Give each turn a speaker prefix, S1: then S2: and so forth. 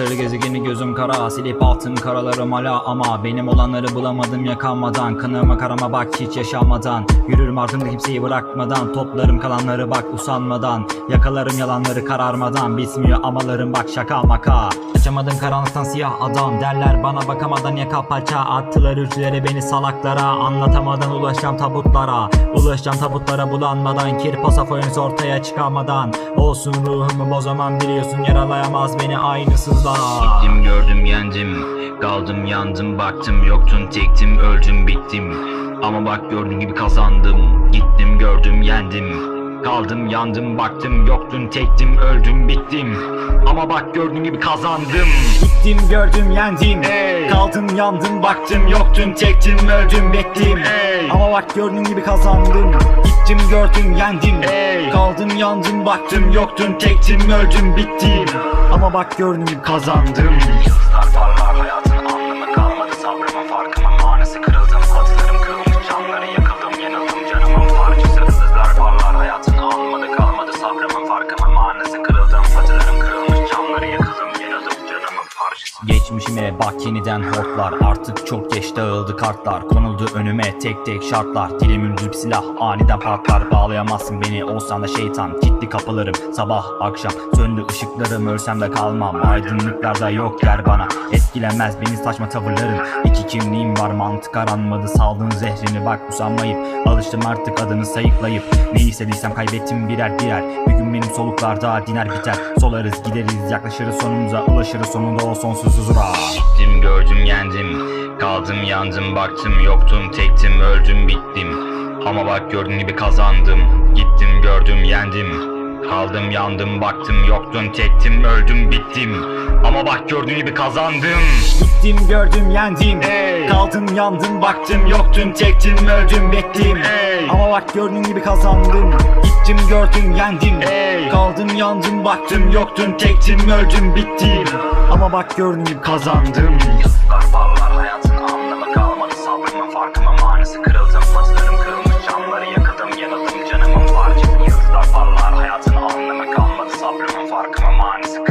S1: Kurtarır gezegeni gözüm kara Silip altın karalarım hala ama Benim olanları bulamadım yakanmadan Kanıma karama bak hiç yaşamadan. Yürürüm ardımda kimseyi bırakmadan. Toplarım kalanları bak usanmadan. Yakalarım yalanları kararmadan. Bitmiyor amalarım bak şaka maka Açamadım karanlıktan siyah adam Derler. Bana bakamadan yaka paça Attılar ülkelere beni salaklara. Anlatamadan ulaşacağım tabutlara. Ulaşacağım tabutlara bulanmadan. Kirpasa foyunuz ortaya çıkamadan. Olsun ruhumu bozamam biliyorsun Yaralayamaz beni aynısızlar.
S2: Gittim gördüm yendim. Kaldım yandım baktım yoktun tektim öldüm bittim. Ama bak gördüğün gibi kazandım. Gittim gördüm yendim Kaldım yandım baktım yoktun tektim öldüm bittim. Ama bak gördüğün gibi kazandım.
S1: Gittim gördüm yendim.
S2: Hey!
S1: Kaldım yandım baktım yoktun tektim öldüm bittim.
S2: Hey!
S1: Ama bak gördüğün gibi kazandım. Gittim gördüm yendim.
S2: Hey!
S1: Kaldım yandım baktım yoktun tektim öldüm bittim. Ama bak gördüğün gibi kazandım Geçmişime bak yeniden hortlar. Artık çok geç dağıldı kartlar. Konuldu önüme tek tek şartlar. Dilimin düz silah aniden patlar. Bağlayamazsın beni olsan da şeytan. Kilitli kapılarım sabah akşam. Söndü ışıklarım ölsem de kalmam. Aydınlıklarda yok yer bana. Etkilemez beni saçma tavırların İki kimliğim var mantık aranmadı. Saldığın zehrini bak usanmayıp. Alıştım artık adını sayıklayıp. Ne istediysem kaybettim birer birer. Bir gün benim soluklarda diner biter. Solarız gideriz yaklaşırız sonumuza Ulaşırız sonunda. O sonsuz huzura
S2: Gittim gördüm yendim. Kaldım yandım baktım yoktum tektim öldüm bittim. Ama bak gördüğün gibi kazandım. Gittim gördüm yendim Kaldım yandım baktım yoktun tektim öldüm bittim. Ama bak gördüğün gibi kazandım.
S1: Gittim gördüm yendim.
S2: Hey.
S1: Kaldım yandım baktım yoktun tektim öldüm bittim.
S2: Hey.
S1: Ama bak gördüğün gibi kazandım. Gittim gördüm yendim.
S2: Hey.
S1: Kaldım yandım baktım yoktun tektim öldüm bittim. Ama bak gördüğün gibi kazandım.
S2: Yazıklar
S1: bağlar hayatın anlamı kalmadı. Sabrımın farkıma manası kırıldı. sabrımın farkıma manisi